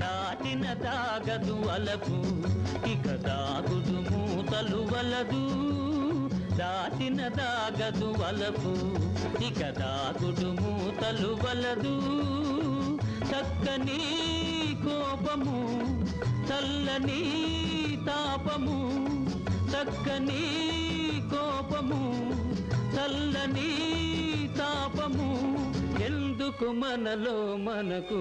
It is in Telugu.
దాటిన దాగదు అలపు ఇక దాగుదు మూతలు వలదు. దాటిన దాగదు అలపు ఇక దాగుడు మూతలు వలదు. చక్కని కోపము చల్లని తాపము చక్కని కోపము చల్లని తాపము ఎందుకు మనలో మనకు?